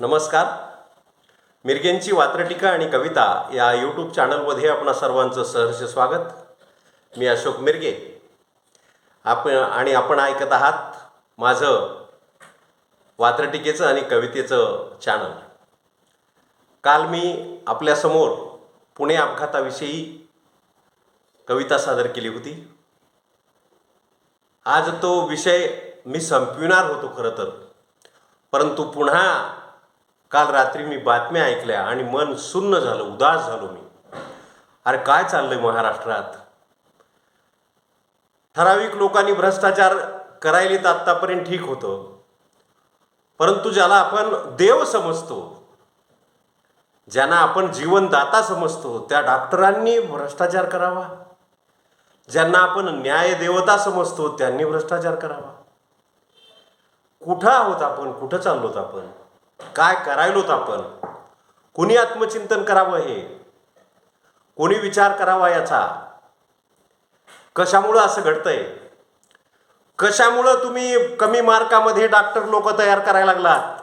नमस्कार. मिरगेंची वात्रटीका आणि कविता या यूट्यूब चॅनलमध्ये आपणा सर्वांचं सहर्ष स्वागत. मी अशोक मिरगे. आपण आणि आपण ऐकत आहात माझं वात्रटिकेचं आणि कवितेचं चॅनल काल मी आपल्यासमोर पुणे अपघाताविषयी कविता सादर केली होती. आज तो विषय मी संपविणार होतो खरं तर. परंतु पुन्हा काल रात्री मी बातम्या ऐकल्या आणि मन सुन्न झालं उदास झालो मी. अरे काय चाललंय महाराष्ट्रात? ठराविक लोकांनी भ्रष्टाचार करायलेत आत्तापर्यंत ठीक होतं. परंतु ज्याला आपण देव समजतो ज्यांना आपण जीवनदाता समजतो त्या डॉक्टरांनी भ्रष्टाचार करावा. ज्यांना आपण न्याय देवता समजतो त्यांनी भ्रष्टाचार करावा. कुठं आहोत आपण? कुठं चाललोत आपण? काय करायलोत आपण? कुणी आत्मचिंतन करावं हे? कोणी विचार करावा याचा? कशामुळं असं घडतंय? कशामुळं तुम्ही कमी मार्कामध्ये डॉक्टर लोक तयार करायला लागलात?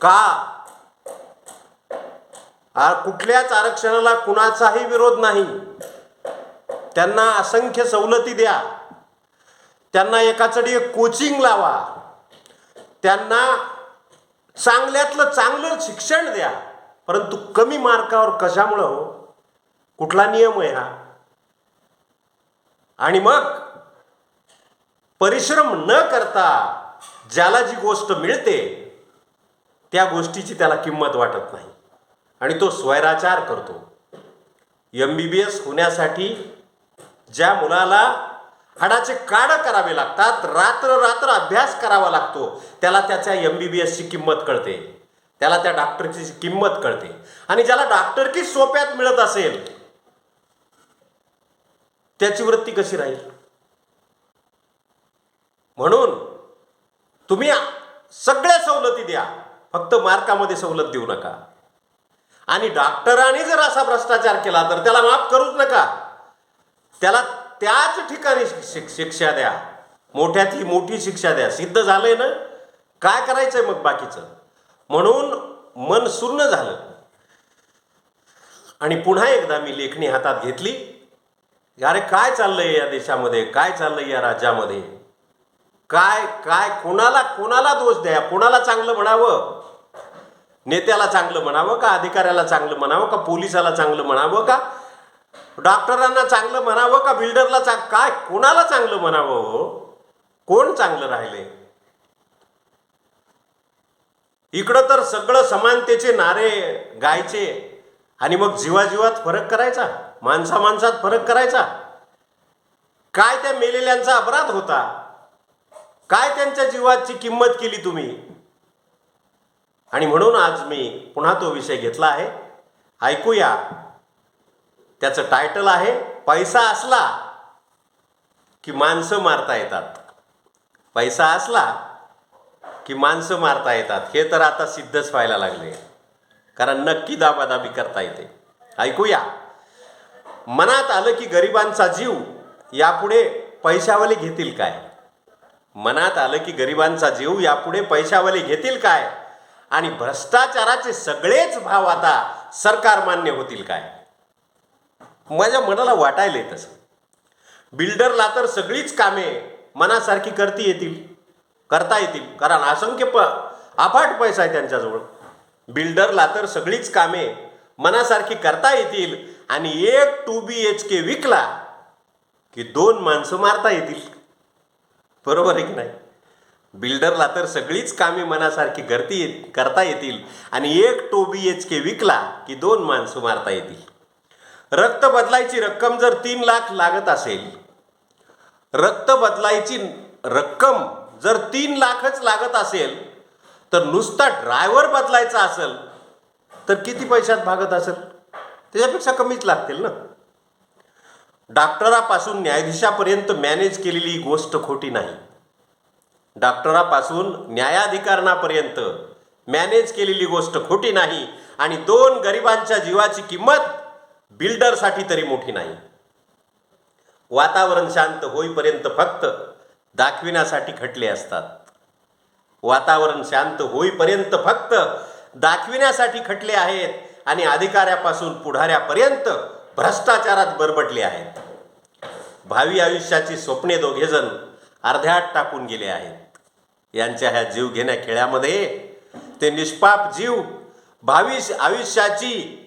का? कुठल्याच आरक्षणाला कुणाचाही विरोध नाही. त्यांना असंख्य सवलती द्या. त्यांना एकाचडी एक कोचिंग लावा. त्यांना चांगल्यातलं चांगलं शिक्षण द्या. परंतु कमी मार्कावर कशामुळं हो? कुठला नियम आहे हा? आणि मग परिश्रम न करता ज्याला जी गोष्ट मिळते त्या गोष्टीची त्याला किंमत वाटत नाही. आणि तो स्वैराचार करतो. एम बी बी एस होण्यासाठी ज्या मुलाला हाडाचे काड करावे लागतात. रात्र रात्र अभ्यास करावा लागतो. त्याला त्याच्या एम बी बी एसची किंमत कळते. त्याला त्या डॉक्टरची किंमत कळते. आणि ज्याला डॉक्टर की सोप्यात मिळत असेल त्याची वृत्ती कशी राहील? म्हणून तुम्ही सगळ्या सवलती द्या. फक्त मार्कामध्ये सवलत देऊ नका. आणि डॉक्टरांनी जर असा भ्रष्टाचार केला तर त्याला माफ करूच नका. त्याला त्याच ठिकाणी शिक शिक्षा द्या. मोठ्यातली मोठी शिक्षा द्या. सिद्ध झालंय ना? काय करायचंय मग बाकीचं? म्हणून मन सुन्न झालं. आणि पुन्हा एकदा मी लेखणी हातात घेतली. अरे काय चाललंय या देशामध्ये? काय चाललंय या राज्यामध्ये? काय काय कोणाला कोणाला दोष द्या? कोणाला चांगलं म्हणावं? नेत्याला चांगलं म्हणावं का अधिकाऱ्याला चांगलं म्हणावं का पोलिसाला चांगलं म्हणावं का? डॉक्टरांना चांगलं म्हणावं का बिल्डरला चांग काय? कोणाला चांगलं म्हणावं हो? कोण चांगलं राहिले? इकडं तर सगळं समानतेचे नारे गायचे आणि मग जीवाजीवात फरक करायचा माणसा माणसात फरक करायचा. काय त्या मेलेल्यांचा अपराध होता? काय त्यांच्या जीवाची किंमत केली तुम्ही? आणि म्हणून आज मी पुन्हा तो विषय घेतला आहे. ऐकूया. त्याचं टायटल आहे पैसा असला की माणसं मारता येतात. पैसा असला की माणसं मारता येतात. हे तर आता सिद्धच व्हायला लागले. कारण नक्की दाबादाबी करता येते. ऐकूया. मनात आलं की गरिबांचा जीव यापुढे पैशावाले घेतील काय? मनात आलं की गरिबांचा जीव यापुढे पैशावाले घेतील काय? आणि भ्रष्टाचाराचे सगळेच भाव आता सरकार मान्य होतील काय? माझ्या मनाला वाटायला तसं. बिल्डरला तर सगळीच कामे मनासारखी करती येतील करता येतील. कारण असंख्य प अफाट पैसा आहे त्यांच्याजवळ. बिल्डरला तर सगळीच कामे मनासारखी करता येतील आणि एक टू बी एच के विकला की दोन माणसं मारता येतील. बरोबर आहे की नाही? बिल्डरला तर सगळीच कामे मनासारखी करती करता येतील आणि एक टू बी एच के विकला की दोन माणसं मारता येतील. रक्त बदलायची रक्कम जर तीन लाख लागत असेल रक्त बदलायची रक्कम जर तीन लाखच लागत असेल तर नुसता ड्रायव्हर बदलायचा असेल तर किती पैशात भागत असेल? त्याच्यापेक्षा कमीच लागतील ना. डॉक्टरापासून न्यायाधीशापर्यंत मॅनेज केलेली गोष्ट खोटी नाही. डॉक्टरापासून न्यायाधिकरणापर्यंत मॅनेज केलेली गोष्ट खोटी नाही आणि दोन गरिबांच्या जीवाची किंमत बिल्डरसाठी तरी मोठी नाही. वातावरण शांत होईपर्यंत फक्त दाखविण्यासाठी खटले असतात. वातावरण शांत होईपर्यंत फक्त दाखविण्यासाठी खटले आहेत आणि अधिकाऱ्यापासून पुढाऱ्यापर्यंत भ्रष्टाचारात बरबटले आहेत. भावी आयुष्याची स्वप्ने दोघेजण अर्ध्यात टाकून गेले आहेत. यांच्या ह्या जीव घेण्या खेळामध्ये ते निष्पाप जीव भावी आयुष्याची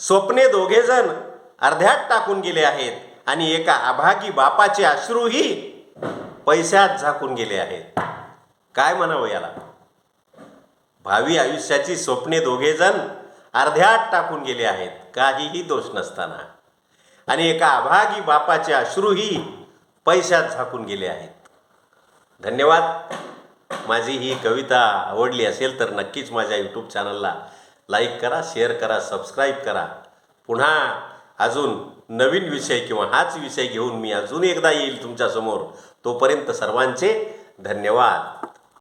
स्वप्ने दोघेजण अर्ध्यात टाकून गेले आहेत आणि एका अभागी बापाचे अश्रूही पैशात झाकून गेले आहेत. काय म्हणावं याला? भावी आयुष्याची स्वप्ने दोघेजण अर्ध्यात टाकून गेले आहेत. काहीही दोष नसताना. आणि एका अभागी बापाचे अश्रूही पैशात झाकून गेले आहेत. धन्यवाद. माझी ही कविता आवडली असेल तर नक्कीच माझ्या यूट्यूब चॅनलला लाईक करा शेअर करा सबस्क्राईब करा. पुन्हा अजून नवीन विषय किंवा हाच विषय घेऊन मी अजून एकदा येईल तुमच्यासमोर. तोपर्यंत सर्वांचे धन्यवाद.